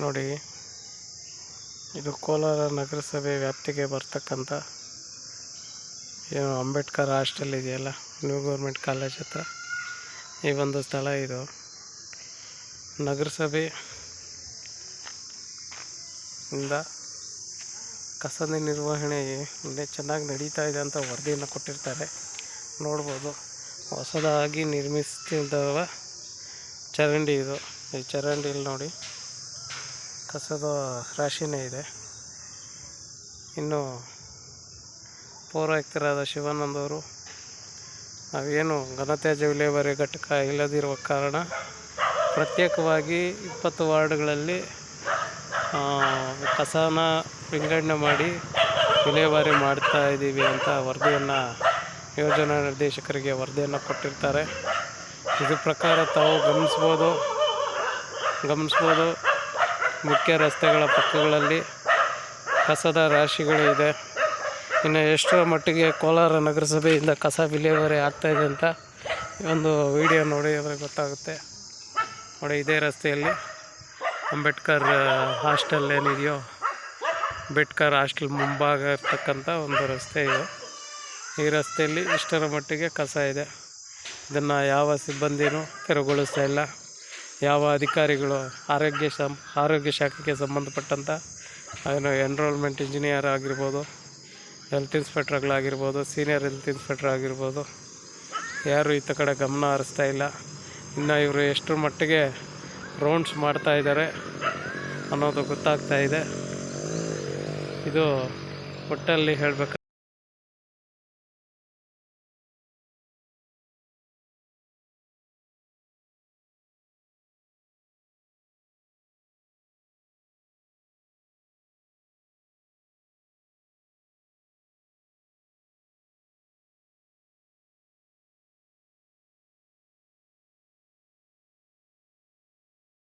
ನೋಡಿ, ಇದು ಕೋಲಾರ ನಗರಸಭೆ ವ್ಯಾಪ್ತಿಗೆ ಬರ್ತಕ್ಕಂಥ ಏನು ಅಂಬೇಡ್ಕರ್ ಹಾಸ್ಟೆಲ್ ಇದೆಯಲ್ಲ, ನ್ಯೂ ಗೌರ್ಮೆಂಟ್ ಕಾಲೇಜ್ ಹತ್ರ ಈ ಒಂದು ಸ್ಥಳ ಇದು. ನಗರಸಭೆ ಇಂದ ಕಸದ ನಿರ್ವಹಣೆ ಇಲ್ಲೇ ಚೆನ್ನಾಗಿ ನಡೀತಾ ಇದೆ ಅಂತ ವರದಿಯನ್ನು ಕೊಟ್ಟಿರ್ತಾರೆ. ನೋಡ್ಬೋದು, ಹೊಸದಾಗಿ ನಿರ್ಮಿಸ್ತಿದ್ದವ ಚರಂಡಿ ಇದು. ಈ ಚರಂಡಿಲಿ ನೋಡಿ ಕಸದ ರಾಶಿನೇ ಇದೆ. ಇನ್ನು ಪೌರಾಯುಕ್ತರಾದ ಶಿವಾನಂದ್ ಅವರು ನಾವೇನು ಘನತ್ಯಾಜ್ಯ ವಿಲೇವಾರಿ ಘಟಕ ಇಲ್ಲದಿರುವ ಕಾರಣ ಪ್ರತ್ಯೇಕವಾಗಿ ಇಪ್ಪತ್ತು ವಾರ್ಡ್ಗಳಲ್ಲಿ ಕಸನ ವಿಂಗಡಣೆ ಮಾಡಿ ವಿಲೇವಾರಿ ಮಾಡ್ತಾ ಇದ್ದೀವಿ ಅಂತ ವರದಿಯನ್ನು, ಯೋಜನಾ ನಿರ್ದೇಶಕರಿಗೆ ವರದಿಯನ್ನು ಕೊಟ್ಟಿರ್ತಾರೆ. ಇದ್ರ ಪ್ರಕಾರ ತಾವು ಗಮನಿಸ್ಬೋದು ಗಮನಿಸ್ಬೋದು. ಮುಖ್ಯ ರಸ್ತೆಗಳ ಪಕ್ಕಗಳಲ್ಲಿ ಕಸದ ರಾಶಿಗಳು ಇದೆ. ಇನ್ನು ಎಷ್ಟರ ಮಟ್ಟಿಗೆ ಕೋಲಾರ ನಗರಸಭೆಯಿಂದ ಕಸ ವಿಲೇವಾರಿ ಆಗ್ತಾಯಿದೆ ಅಂತ ಒಂದು ವಿಡಿಯೋ ನೋಡಿ ಅಂದರೆ ಗೊತ್ತಾಗುತ್ತೆ. ನೋಡಿ, ಇದೇ ರಸ್ತೆಯಲ್ಲಿ ಅಂಬೇಡ್ಕರ್ ಹಾಸ್ಟೆಲ್ ಏನಿದೆಯೋ, ಅಂಬೇಡ್ಕರ್ ಹಾಸ್ಟೆಲ್ ಮುಂಭಾಗ ಇರ್ತಕ್ಕಂಥ ಒಂದು ರಸ್ತೆ ಇದು. ಈ ರಸ್ತೆಯಲ್ಲಿ ಇಷ್ಟರ ಮಟ್ಟಿಗೆ ಕಸ ಇದೆ. ಇದನ್ನು ಯಾವ ಸಿಬ್ಬಂದಿನೂ ತೆರವುಗೊಳಿಸ್ತಾ ಇಲ್ಲ. ಯಾವ ಅಧಿಕಾರಿಗಳು ಆರೋಗ್ಯ ಸಂ ಆರೋಗ್ಯ ಶಾಖೆಗೆ ಸಂಬಂಧಪಟ್ಟಂಥ ಏನು ಎನ್ರೋಲ್ಮೆಂಟ್ ಇಂಜಿನಿಯರ್ ಆಗಿರ್ಬೋದು ಹೆಲ್ತ್ ಇನ್ಸ್ಪೆಕ್ಟ್ರ್ಗಳಾಗಿರ್ಬೋದು ಸೀನಿಯರ್ ಹೆಲ್ತ್ ಇನ್ಸ್ಪೆಕ್ಟ್ರ್ ಆಗಿರ್ಬೋದು, ಯಾರು ಈತ ಕಡೆ ಗಮನ ಹರಿಸ್ತಾ ಇಲ್ಲ. ಇನ್ನು ಇವರು ಎಷ್ಟರ ಮಟ್ಟಿಗೆ ರೌಂಡ್ಸ್ ಮಾಡ್ತಾ ಇದ್ದಾರೆ ಅನ್ನೋದು ಗೊತ್ತಾಗ್ತಾ ಇದೆ. ಇದು ಒಟ್ಟಲ್ಲಿ ಹೇಳಬೇಕು